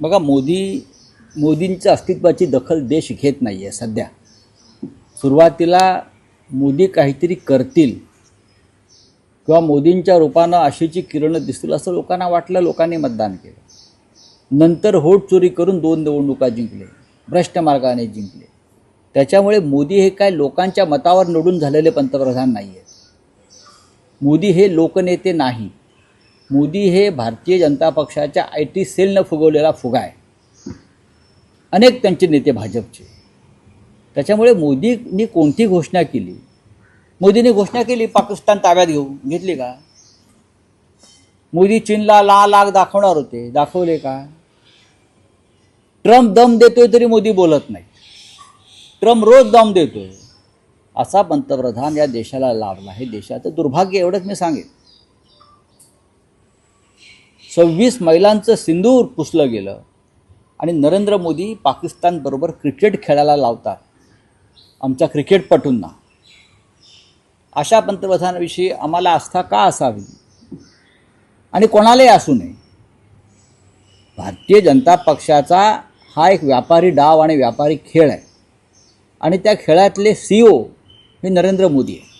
बघा मोदी मोदींच्या अस्तित्वाची दखल देश घेत नाही आहे सध्या. सुरुवातीला मोदी काहीतरी करतील किंवा मोदींच्या रूपानं आशेची किरणं दिसतील असं लोकांना वाटलं लोकांनी मतदान केलं. नंतर होट चोरी करून दोन निवडणुका जिंकले भ्रष्ट मार्गाने जिंकले. त्याच्यामुळे मोदी हे काय लोकांच्या मतावर निवडून झालेले पंतप्रधान नाही आहेत मोदी हे लोकनेते नाही. मोदी हे भारतीय जनता पक्षाच्या आय टी सेलनं फुगवलेला फुगा आहे. अनेक त्यांचे नेते भाजपचे. त्याच्यामुळे मोदींनी कोणती घोषणा केली? मोदींनी घोषणा केली पाकिस्तान ताब्यात घेऊ. घेतली का? मोदी चीनला ला लाख दाखवणार होते. दाखवले का? ट्रम्प दम देतोय तरी मोदी बोलत नाही. ट्रम्प रोज दम देतोय. असा पंतप्रधान या देशाला लाभला हे देशाचं दुर्भाग्य एवढंच मी सांगेन. सव्वीस महिलांचं सिंदूर पुसलं गेलं. आणि नरेंद्र मोदी पाकिस्तानबरोबर क्रिकेट खेळायला लावतात. आमच्या क्रिकेटपटूंना. अशा पंतप्रधानाविषयी आम्हाला आस्था का असावी? आणि कोणालाही असू नये. भारतीय जनता पक्षाचा हा एक व्यापारी डाव आणि व्यापारी खेळ आहे. आणि त्या खेळातले सी ओ हे नरेंद्र मोदी आहे